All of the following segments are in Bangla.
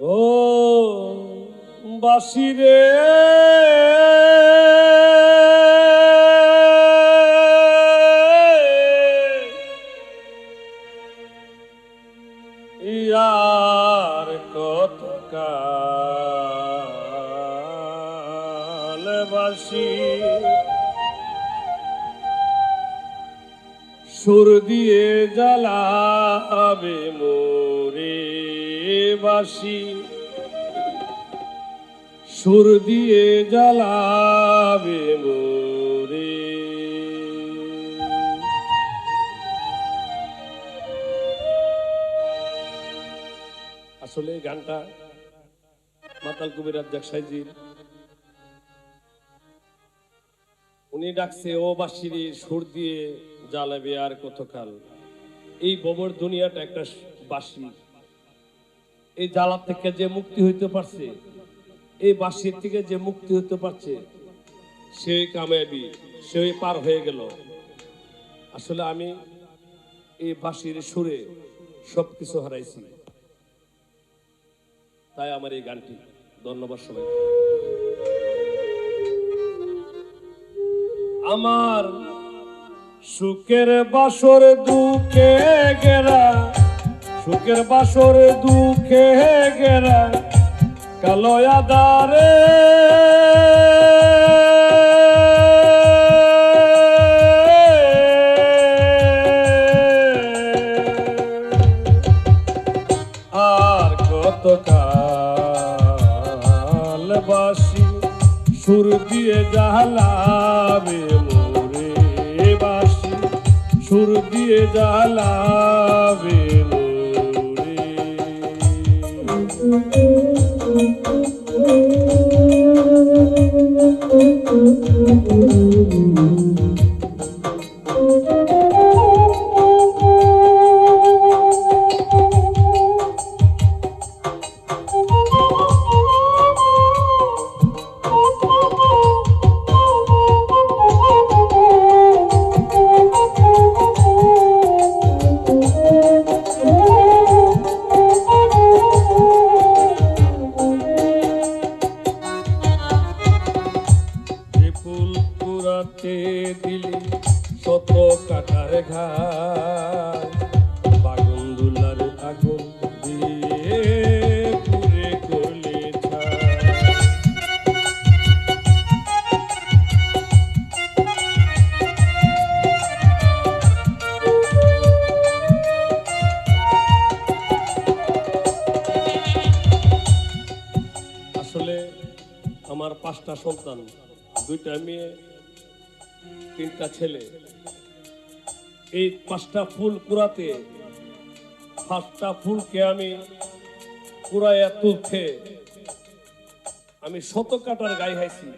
ও বাসিরে ইয়ার সুর দিয়ে জ্বালাবে মোরে বাসি, সুর দিয়ে জ্বালাবে মোরে। আসলে গানটা মাতাল কবির রাজ্জাক সাইজির। উনি ডাকছে, ও বাসিরি, সুর দিয়ে জ্বালাবে আর কতকাল? এই গোবর দুনিয়াটা একটা বাসি এই জ্বালা থেকে যে মুক্তি হইতে পারছে, এই বাসির থেকে যে মুক্তি হতে পারছে, সেই কামাবি সেই পার হয়ে গেল। আসলে আমি এই বাসির সুরে সবকিছু হারাইছি। তাই আমার এই গানটি। ধন্যবাদ সবাই আমার সুখের বাসর দুঃখে গেরা সুখের বাসর দুঃখে গেরা কালো আদারে আর কত কাল বাসি সুর দিয়ে জ্বালাবে মোরে বাসি। সুর দিয়ে জ্বালাবে মোরে যে পুরাতে দিলি শত কাটার ঘাই বাগুন দুলার আগুন আমার পাঁচটা সন্তান দুইটা মেয়ে তিনটা ছেলে। এই পাঁচটা ফুল কুড়াতে, পাঁচটা ফুলকে আমি কুড়াইয়া তুলতে আমি শত কাটার গায়ে হাইছি।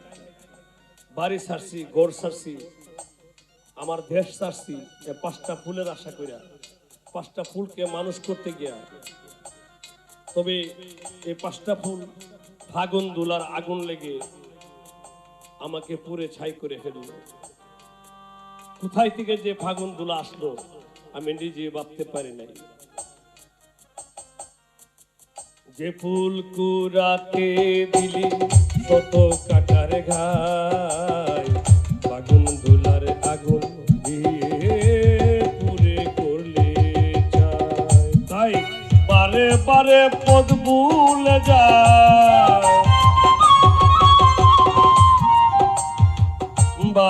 বাড়ি ছাড়ছি গড় ছাড়ছি আমার দেশ ছাড়ছি এ পাঁচটা ফুলের আশা করিয়া পাঁচটা ফুলকে মানুষ করতে গিয়া। তবে এই পাঁচটা ফুল ফাগুন দুলার আগুন লেগে আমাকে পুরে ছাই করে ফেলল। কোথায় থেকে যে ফাগুন দুলা আসলো, আমি নিজে ভাবতে পারি নাই। যে ফুল কুড়াতে দিলি কত কাটার ঘাই ফাগুন দুলার আগুন দিয়ে পুরে করলে তাই বারে বারে পদ ভুলে যায়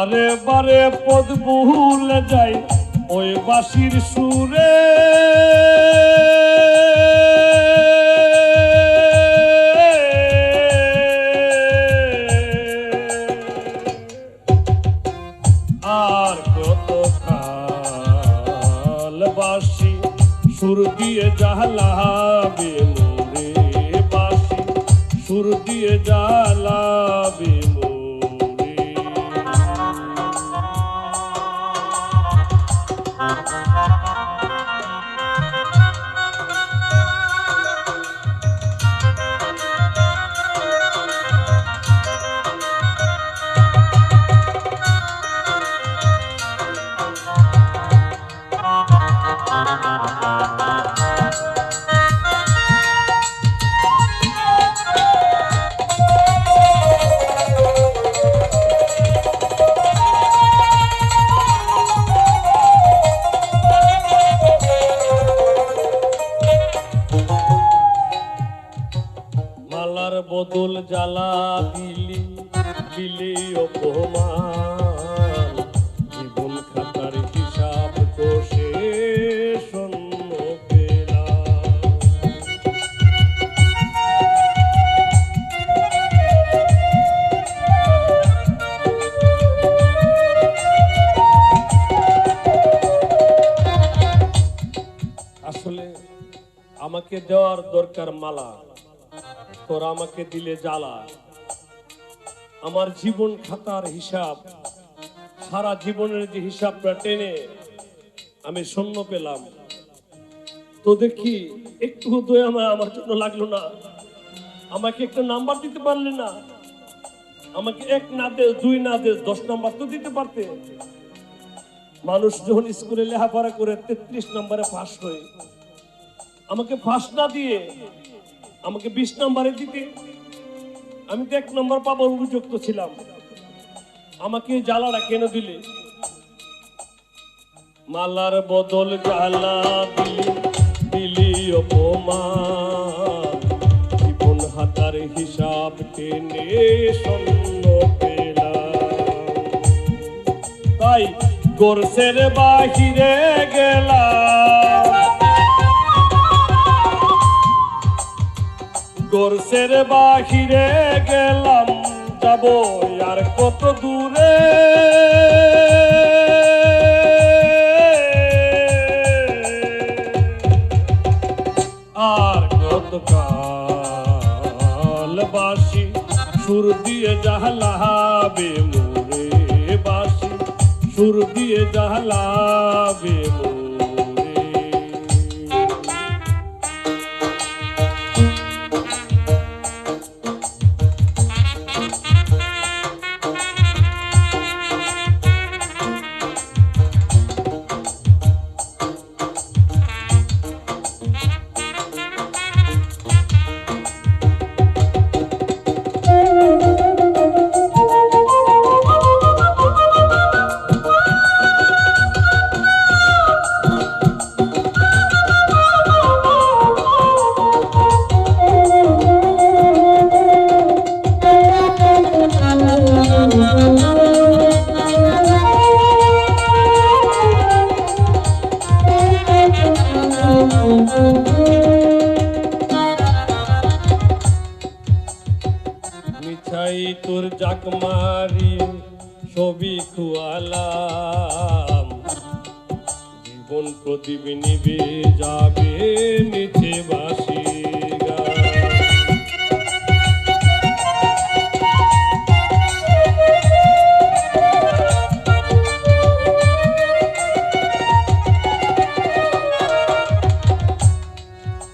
বারে বারে পদ ভুলে যাই ওই বাসির সুরে। আর কত কাল বাসি সুর দিয়ে জ্বালাবে মোরে বাসি সুর দিয়ে জ্বালাবে মালার বদল জ্বালা দিলি দিলি অপমান। জীবন খাতার হিসাব কষে আসলে আমাকে দেওয়ার দরকার মালা। তোরা আমাকে দিলে জ্বালা আমার জীবন খাতার হিসাব, সারা জীবনের যে হিসাবটা টেনে আমি শূন্য পেলাম। তো দেখি, একটু দয়া আমার জন্য লাগল না। আমাকে একটা নাম্বার দিতে পারলে না। আমাকে এক না দে, দুই না দে, দশ নাম্বার তো দিতে পারতে। মানুষ যখন স্কুলে লেখাপড়া করে, তেত্রিশ নম্বরে পাশ হয়ে আমাকে ফাঁস না দিয়ে আমাকে বিশ নম্বরে দিতে। আমি তো এক নম্বর পাবার উপযুক্ত ছিলাম। আমাকে জ্বালাটা কেন দিলে? মালার বদল জ্বালা দিলি দিলি অপমান। জীবন হাতার হিসাব টেনে তাই গোরসের বাহিরে গেলাম। গোরসের বাহিরে গেলাম যাব আর কত দূরে। আর কত কাল বাসি সুর দিয়ে জাহলাবে মোরে বাসি সুর দিয়ে জাহলাবে মোরে ছবি খুয়ালাম। জীবন প্রদীপ নিবে যাবে মিছে বাসি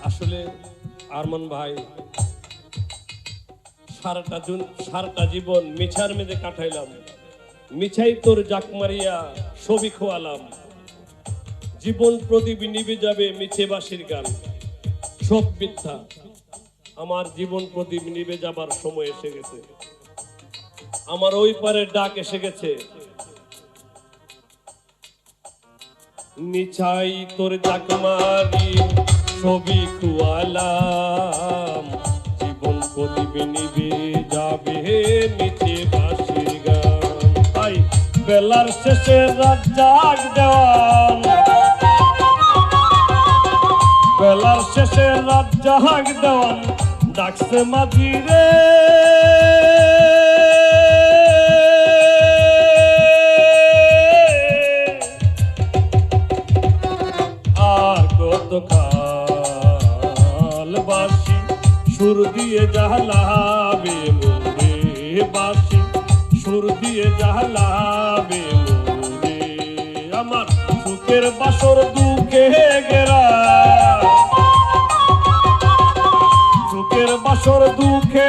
আসলে আরমান ভাই সারাটা জীবন মিছার মেঝে কাটাইলাম। মিছাই তোর জাক মারিয়া, ছবি খোয়ালাম। জীবন প্রদীপ নিবে যাবে মিছে বাসির গান। সব মিথ্যা। আমার জীবন প্রদীপ নিবে যাবার সময় এসে গেছে। আমার ওই পারে ডাক এসে গেছে। মিছাই তোর জাক মারি, ছবি খুয়ালাম। জীবন প্রদীপ নিবে যাবে মিছে বেলার শেষে রাত জাগ দেওয়ান বেলার শেষে রাত জাগ দেওয়ান ডাকছে মাঝি রে। আর কত বাসি সুর দিয়ে জাহলাবে মোরে বাসি সুর দিয়ে জাহলাবে মোরে আমার সুখের বাসর দুঃখে গেরা সুখের বাসর দুঃখে